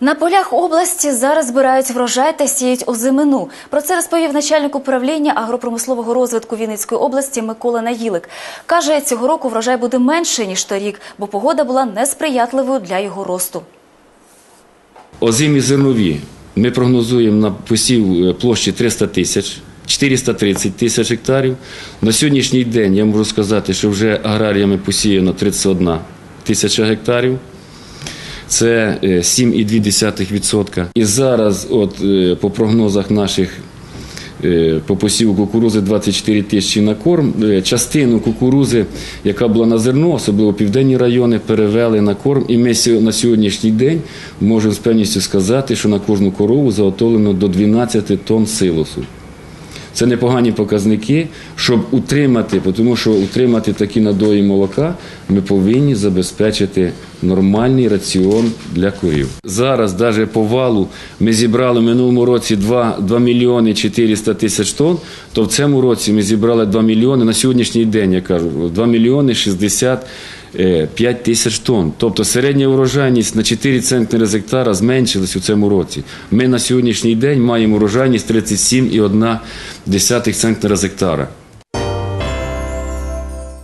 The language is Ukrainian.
На полях області зараз збирають врожай та сіють озимину. Про це розповів начальник управління агропромислового розвитку Вінницької області Микола Наїлик. Каже, цього року врожай буде менше ніж торік, бо погода була несприятливою для його росту. Озимі зернові ми прогнозуємо на посів е, площі 300 тисяч, 430 тисяч гектарів. На сьогоднішній день я можу сказати, що вже аграріями посіяно 31 тисяча гектарів. Це е, 7,2%. І зараз, от, е, по прогнозах наших е, по посіву кукурузи 24 тисячі на корм. Е, Частину кукурузи, яка була на зерно, особливо південні райони, перевели на корм. І ми на сьогоднішній день можемо з певністю сказати, що на кожну корову заготовлено до 12 тонн силосу. Це непогані показники, щоб утримати, тому що утримати такі надої молока, ми повинні забезпечити нормальний раціон для корів. Зараз, навіть по валу, ми зібрали в минулому році 2, 2 мільйони 400 тисяч тонн, то в цьому році ми зібрали 2 мільйони, на сьогоднішній день, я кажу, 2 мільйони 60 е, 5 тисяч тонн. Тобто середня урожайність на 4 центнери з гектара зменшилась у цьому році. Ми на сьогоднішній день маємо урожайність 37,1 центнера з гектара.